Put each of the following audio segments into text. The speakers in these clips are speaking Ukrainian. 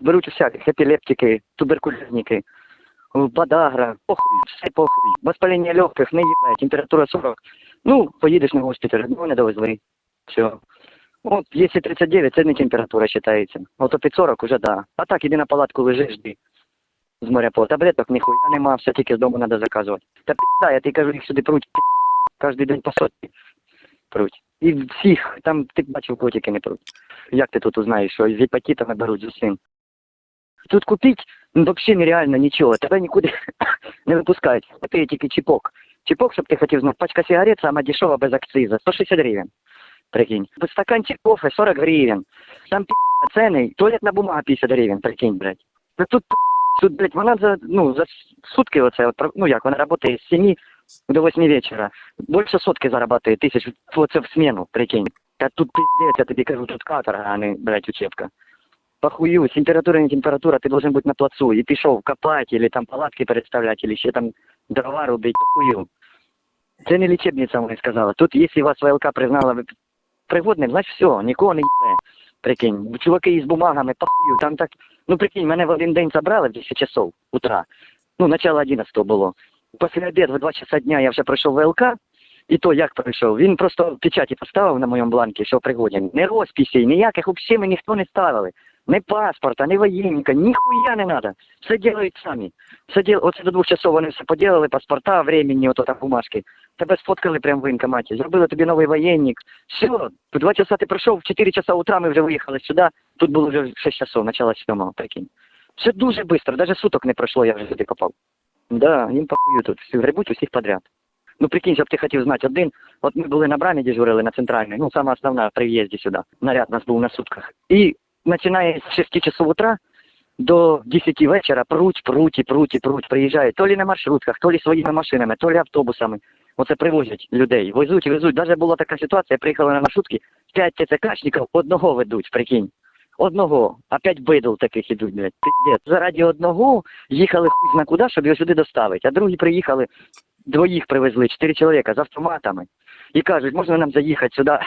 беруть усяких, епілептики, туберкульозники, подагра, похуй, все похуй. Воспалення легких, не їбе, температура 40. Ну, поїдеш на госпіталь, ну не довезли. Все. От, якщо 39, це не температура вважається. От під 40 уже да. А так, іди на палатку лежиш, жди. З моря по таблеток ніхуя нема, все тільки з дому треба заказувати. Та пізда, я тобі кажу, їх сюди пруть кожен день по сотні пруть. І всіх, там ти бачив, котики не пруть. Як ти тут узнаєш, що з гепатитами беруть з усім? Тут купити ну, взагалі нереально нічого, тебе нікуди не випускають. Ти тільки чіпок. Чіпок, щоб ти хотів знати, пачка сигарет сама дешева без акциза, 160 гривень. Прикинь. Стаканчик кофе 40 гривень. Там пі ціни, туалетна бумага 50 гривень, прикинь, блядь. Ну тут, тут, блядь, вона за, ну, за сутки оце, от, ну як, вона працює з 7 до 8 вечора. Більше сотки зарабатує тисяч, оце в смену, прикинь. Та тут пиздец, я тобі кажу, тут каторга, а не, блядь, учебка. Похую, температура не температура, ты должен быть на плацу. И пішов копать, или там палатки переставлять, или ще там дрова рубить, похую. Це не лічебниця, вони сказали. Тут, якщо вас ВЛК признала пригодним, значить все, нікого не їбе. Прикинь, чуваки із бумагами, похую, там так, ну прикинь, мене в один день забрали в 10 часов утра. Ну, начало 11 було. Після обіду в 2 часа дня я вже пройшов ВЛК, і то як пройшов. Він просто печаті поставив на моєму бланкі, що пригоден. Не розписей, ніяких взагалі ми ніхто не ставили. Не паспорта, не воєнника, ніхуя не надо. Все делають самі. Все дел... Оце до двох часов вони все поділили, паспорта, времени, ото там бумажки. Тебе сфоткали прямо в воєнкоматі, зробили тобі новий воєнник. Все, в два часа ти прийшов, в 4 часа утра ми вже виїхали сюди. Тут було вже 6 часов, начало 7, прикинь. Все дуже швидко, навіть суток не пройшло, я вже сюди копав. Да, їм похую тут, всі грибуть усіх подряд. Ну прикинь, щоб ти хотів знати один. От ми були на брамі дежурили на центральній, ну сама основна при в'їзді сюди. Наряд нас був на сутках. І починає з 6 часов утра до 10 вечора пруть, пруть пруть пруть. Приїжджають то лі на маршрутках, то лі своїми машинами, то лі автобусами. Оце привозять людей. Везуть, везуть. Даже була така ситуація, приїхали на маршрутки, 5 ТЦКшників одного ведуть, прикинь. Одного, а п'ять бидл таких ідуть, блядь. Пиздец. Заради одного їхали хуй зна куди, щоб його сюди доставити. А другі приїхали, двоїх привезли, чотири чоловіка з автоматами. І кажуть, можна нам заїхати сюди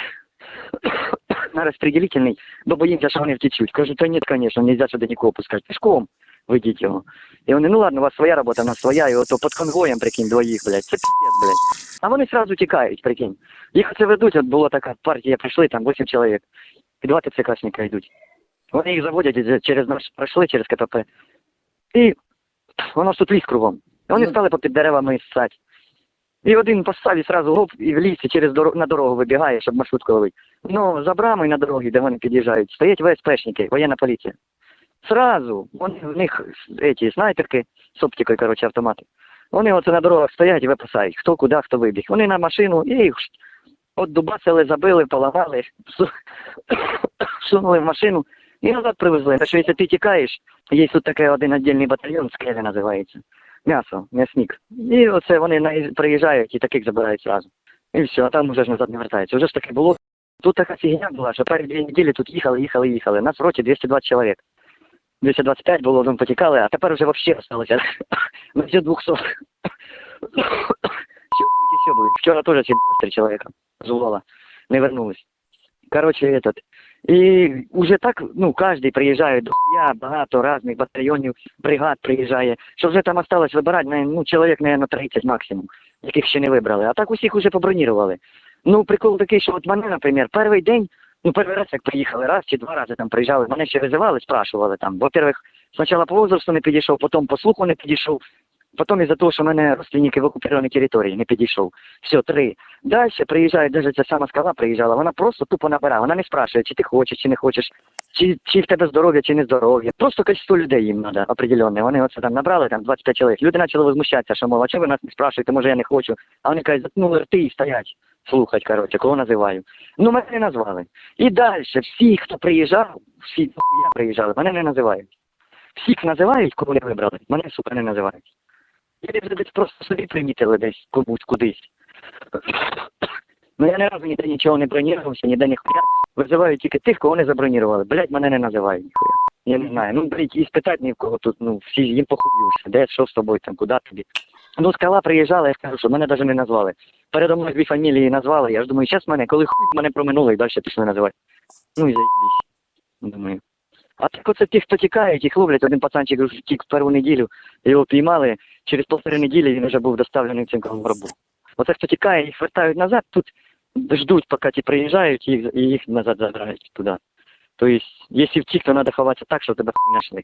на розпределительний, бо боїмося, що вони втечуть. Кажу, та ні, звісно, нельзя сюди нікого пускати. Пішком ведіть його. І вони, ну ладно, у вас своя робота, у нас своя, і ото під конвоєм, прикинь, двоїх, блядь. Це пиздец, блядь. А вони сразу тікають, прикинь. Їх оце ведуть, от була така партія, прийшли, там 8 чоловік. І два ТЦКшника йдуть. Вони їх заводять через наш пройшли через КПП. І воно ж тут ліс кругом. І вони Ну. стали попід деревами ссать. І один постав сразу гоп, і в ліс, і через дорогу, на дорогу вибігає, щоб маршрутку ловити. Ну, за брамою на дорогі, де вони під'їжджають, стоять ВСПшники, воєнна поліція. Сразу, вони, в них эти снайперки з оптикою, коротше, автомати. Вони оце на дорогах стоять і виписають, хто куди, хто вибіг. Вони на машину і їх от дубасили, забили, поламали, всу- всунули в машину і назад привезли. Так що якщо ти тікаєш, є тут такий один віддільний батальйон, скеля називається. М'ясо, м'ясник. І оце вони на- приїжджають і таких забирають зразу. І все, а там уже ж назад не вертаються. Уже ж таке було. Тут така фігня була, що перші дві неділі тут їхали, їхали, їхали. Нас в роті 220 чоловік. 225 було, ну потікали, а тепер вже взагалі осталося. На все 200. Сьобують і. Вчора теж сібалось три чоловіка з Улова. Не вернулись. Короче, этот. І уже так, ну, кожен приїжджає до хуя, багато різних батальйонів, бригад приїжджає, що вже там осталось вибирати, ну, чоловік, наверное, 30 максимум, яких ще не вибрали. А так усіх уже побронірували. Ну, прикол такий, що от мене, наприклад, перший день, ну, перший раз, як приїхали, раз чи два рази там приїжджали, мене ще визивали, спрашували там. Во-первых, спочатку по возрасту не підійшов, потім по слуху не підійшов, потім із-за того, що в мене родственники в окупованій території не підійшов. Все, три. Далі приїжджає, навіть ця сама скала приїжджала, вона просто тупо набирає. Вона не спрашує, чи ти хочеш, чи не хочеш, чи, чи в тебе здоров'я, чи не здоров'я. Просто кількість людей їм треба определенне. Вони оце там набрали, там 25 чоловік. Люди почали возмущатися, що мов, а чого ви нас не спрашуєте, може я не хочу. А вони кажуть, заткнули рти і стоять. Слухать, коротше, кого називаю. Ну, мене не назвали. І далі, всі, хто приїжджав, всі я приїжджали, мене не називають. Всіх називають, кого не вибрали, мене, сука, не називають. Я десь просто собі примітили десь комусь кудись. Ну я ні разу ніде нічого не бронірувався, ніде ніхуя. Визивають тільки тих, кого не забронірували. Блять, мене не називають ніхуя. Я не знаю. Ну, блять, і спитати ні в кого тут, ну, всі їм похуюся. Де, що з тобою там, куди тобі. Ну, скала приїжджала, я скажу, що мене навіть не назвали. Передо мною дві фамілії назвали, я ж думаю, зараз мене, коли хуй мене проминули і далі пішли називати. Ну і заїбісь. Думаю. А так оце ті, хто тікають, їх ловлять, один пацанчик вже втік першу неділю, його піймали, через півтори неділі він вже був доставлений в цинковому. Оце хто тікає, їх вертають назад, тут ждуть, поки ті приїжджають, їх, і їх назад забирають туди. Тобто, якщо втік, то треба ховатися так, щоб тебе хуй знайшли.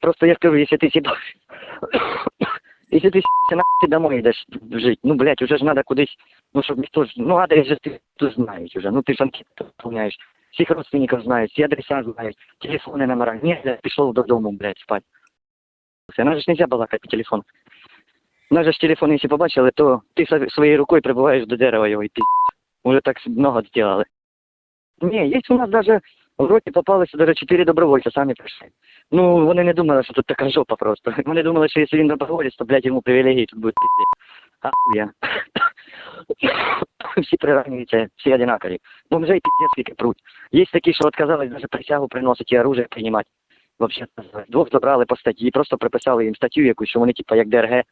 Просто я скажу, якщо ти сібав, якщо ти сібався на ти домой йдеш жити, ну, блядь, уже ж треба кудись, ну, щоб ніхто ж, ну, адрес же ти тут знають уже, ну, ти ж анкету заповняєш, всіх родственників знають, всі адреса знають, телефони номера, ні, блядь, пішов додому, блядь, спать. Все, нас же ж нельзя балакати по телефону. Нас же ж телефон, якщо побачили, то ти со- своєю рукою прибуваєш до дерева його і ти. Уже так много сделали. Ні, є у нас даже в роті попалися даже чотири добровольця, самі прийшли. Ну, вони не думали, що тут така жопа просто. Вони думали, що якщо він доброволець, то, блядь, йому привілегії тут будуть пиздец. Ахуя. Всі приравнюються, всі одинакові. Бомжей пиздец скільки пруть. Є такі, що отказались даже присягу приносити і оружие приймати. Вообще, двох забрали по статті, просто приписали їм статтю якусь, що вони, типа, як ДРГ,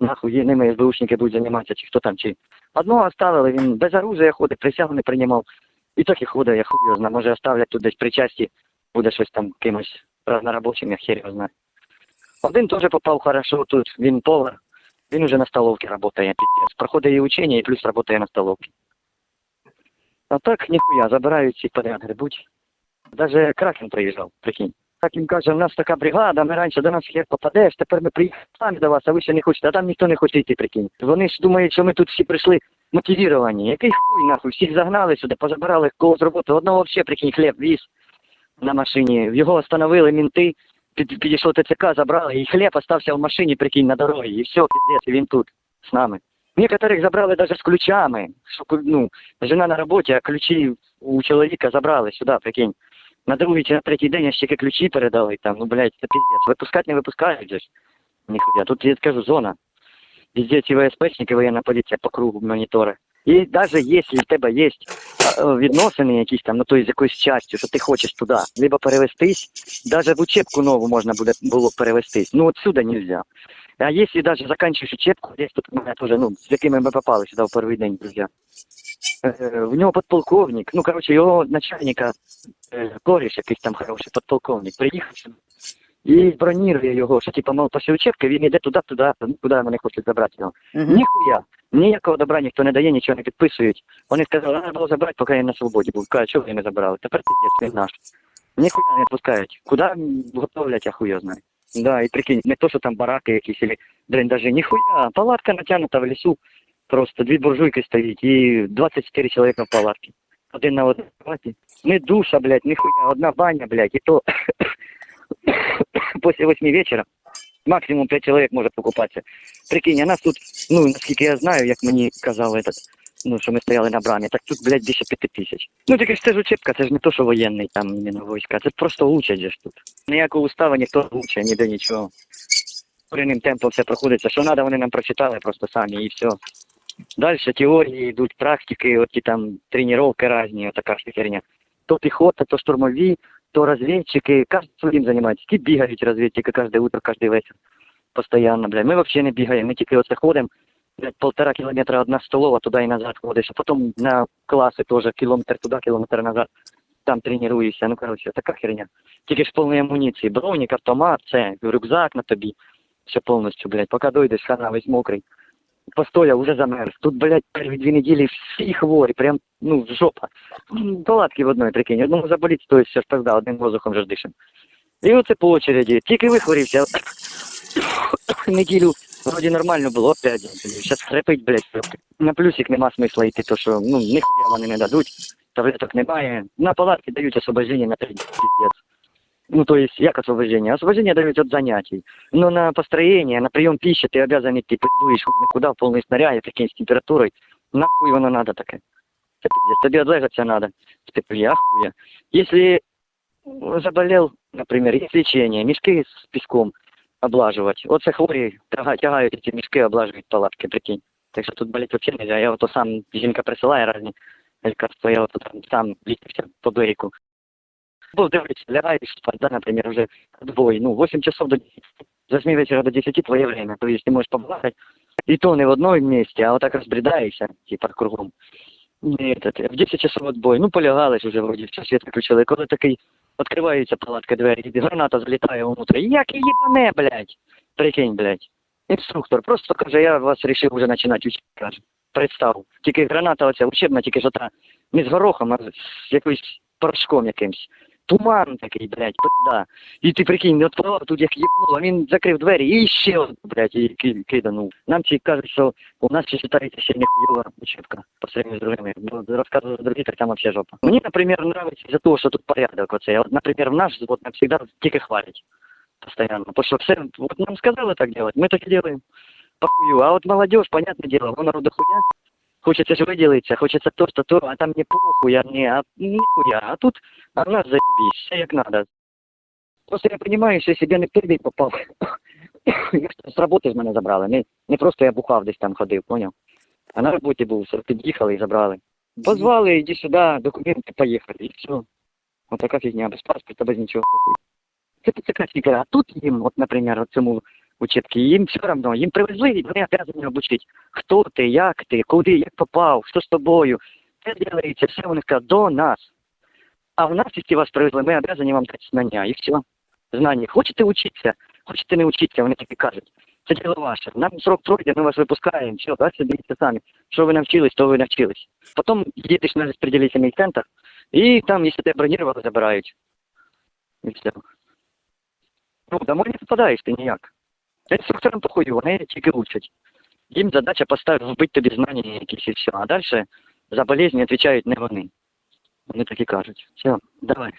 нахуй ними СБУшники будуть займатися, чи хто там, чи. Одного оставили, він без оружия ходить, присягу не приймав. І так і ходить, я хуй знаю. Може оставлять тут десь при часті, буде щось там кимось разнорабочим, я хер його знаю. Один теж попав хорошо тут, він повар, він уже на столовці працює, пиздец. Проходить і учення, і плюс працює на столовці. А так, ніхуя, забирають всіх подряд, грибуть. Даже Кракен приїжджав, прикинь. Так він каже, у нас така бригада, ми раніше до нас хер попадеш, тепер ми приїхали самі до вас, а ви ще не хочете, а там ніхто не хоче йти, прикинь. Вони ж думають, що ми тут всі прийшли мотивіровані. Який хуй нахуй, всіх загнали сюди, позабирали кого з роботи. Одного взагалі, прикинь, хліб віз на машині. Його остановили мінти, підійшло ТЦК, забрали, і хліб остався в машині, прикинь, на дорогі. І все, піздець, і він тут, з нами. Некоторых забрали даже з ключами. Що, ну, жена на роботі, а ключі у чоловіка забрали сюди, прикинь. На другий чи на третій день ще ключі передали там, ну, блядь, це піздець. Випускати не випускають же. Ніхуя. Тут, я скажу, зона. Везде ці ВСПшники, воєнна поліція по кругу монітори. І навіть якщо в тебе є е, відносини якісь там, ну то з якоюсь частю, що ти хочеш туди, либо перевестись, навіть в учебку нову можна буде було перевестись. Ну отсюда нельзя. А якщо навіть закінчуєш учебку, десь тут у мене теж, ну, з якими ми попали сюди в перший день, друзі. Е, В нього подполковник, ну, коротше, його начальника, е, коріш якийсь там хороший, подполковник, приїхав сюди і бронірує його, що типу, мов, після учебки він йде туди, туди, ну, куди вони хочуть забрати його. Ніхуя. Ніякого добра ніхто не дає, нічого не підписують. Вони сказали, треба було забрати, поки він на свободі був. Кажуть, чого ви не забрали? Тепер пиздець, він наш. Ніхуя не відпускають. Куди готовлять, я його знаю. Да, і прикинь, не то, що там бараки якісь, или бліндажі, ніхуя. Палатка натягнута в лісу, просто дві буржуйки стоїть і 24 чоловіка в палатці. Один на одній палаті. Не душа, блядь, ніхуя, одна баня, блядь, і то після 8 вечора максимум 5 чоловік може покупатися. Прикинь, а нас тут, ну, наскільки я знаю, як мені казав этот, ну, що ми стояли на брамі, так тут, блядь, більше п'яти тисяч. Ну, тільки ж це ж учебка, це ж не то, що воєнний там іменно війська, це просто учать же тут. Ніякого устава ніхто не учить, ніде нічого. Корінним темпом все проходиться. Що треба, вони нам прочитали просто самі і все. Далі теорії йдуть, практики, оті там тренування різні, така ж херня. То піхота, то штурмові, то розвідчики, кожен своїм займається. Ті бігають розвідчики кожне утро, кожен вечір. Постоянно, блядь. Ми взагалі не бігаємо, ми тільки оце ходимо, блядь, полтора кілометра одна столова, туди і назад ходиш, а потім на класи теж кілометр туди, кілометр назад. Там тренуєшся, ну коротше, така херня. Тільки ж повної амуніції. Бронік, автомат, це, рюкзак на тобі. Все повністю, блядь. Поки дойдеш, хана весь мокрий. Постояв, уже замерз. Тут, блядь, перші дві неділі всі хворі, прям, ну, жопа. Палатки в одної, прикинь. Одному заболіть, то все ж тогда, одним воздухом же ж дишем. І оце по очереді. Тільки вихворівся. Неділю вроді нормально було, опять. Зараз хрипить, блядь. На плюсик нема смисла йти, то що, ну, ніхуя вони не дадуть. Таблеток немає. На палатки дають освобождение на три дня, пиздец. Ну, то есть, як освобождение? Освобождение дают от занятий. Но на построение, на прием пищи ты обязан идти, пиздуешь хоть куда, в полный снаряд, прикинь, с температурой. Нахуй воно надо таке? Це пиздец. Тобі отлежаться надо. В теплі, ахуя. Если заболел, например, есть лечение, мешки с песком облаживать. Оце хворі тяга- тягають ці мішки, облажують палатки, прикинь. Так що тут болеть вообще нельзя. Я ото сам, жінка присилає різні лікарства, я ото там сам лікався по берегу. Був дивлюсь, лягаєш спать, да, например, уже отбой, ну, 8 часов до 10. С 8 вечера до 10 твое время, то есть ты можешь поплакать. И то не в одном месте, а вот так разбредаешься, типа, кругом. І этот, в 10 часов отбой, ну, полягались уже вроде, все свет виключили. Коли такий Відкриваються палатка двері, і граната залітає внутрі. Як її їбане, блядь? Прикинь, блядь. Інструктор просто каже, я вас рішив вже починати учити, каже. Представ. Тільки граната оця учебна, тільки що та не з горохом, а з якоюсь порошком якимсь. Туман такий, блядь, пизда. І ти прикинь, от плавав тут як їбнуло, він закрив двері і ще, одну, блядь, і ки- киданув. Нам ці кажуть, що у нас ще вважається ще ніхуйова учебка по сравнению з другими. Ну, розказують другі, так там вообще жопа. Мені, наприклад, нравится из-за того, що тут порядок оцей. От, наприклад, в наш, вот, нам всегда тільки хвалять. Постоянно. Потому что все, вот нам сказали так делать, мы так и делаем. Похую. А вот молодежь, понятное дело, вон народу хуя. Хочется же выделиться, хочется то, что то, а там не похуй, а не, а нихуя. А тут, а нас заебись, все як надо. Просто я понимаю, що я не перший попав, я з роботи з мене забрали. Не, не просто я бухав десь там ходив, поняв? А на роботі був, під'їхали і забрали. Позвали, іди сюди, документи, поїхали, і все. Вот така фігня, без паспорта, без нічого. Це така фігня. А тут їм, от, наприклад, цьому учебки, їм все одно, їм привезли, і вони обязані обучити. Хто ти, як ти, куди, як попав, що з тобою. Це делається, все вони кажуть, до нас. А в нас, якщо вас привезли, ми обязані вам дати знання, і все. Знання. Хочете вчитися, хочете не вчитися, вони таки кажуть. Це діло ваше. Нам срок пройде, ми вас випускаємо, все, далі дивіться самі. Що ви навчились, то ви навчились. Потім їдеш на розпределительний центр, і там, якщо тебе бронірували, забирають. І все. Ну, домой не попадаєш ти ніяк. Інструкторам похую, вони тільки учать. Їм задача поставити, вбити тобі знання якісь і все. А далі за болезні відповідають не вони. Вони так і кажуть. Все, давай.